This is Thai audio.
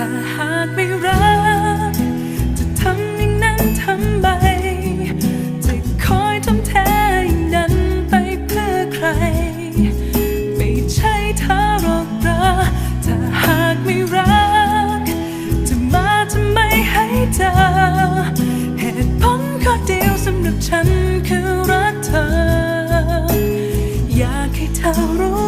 ถ้าหากไม่รัก จะทำอย่างนั้นทำไปจะคอยทำแท้อย่างนั้นไปเพื่อใคร ไม่ใช่เธอหรอกรักถ้าหากไม่รัก จะมาทำไมให้เธอ เหตุผลข้อเดียวสำหรับฉันคือรักเธอ อยากให้เธอรู้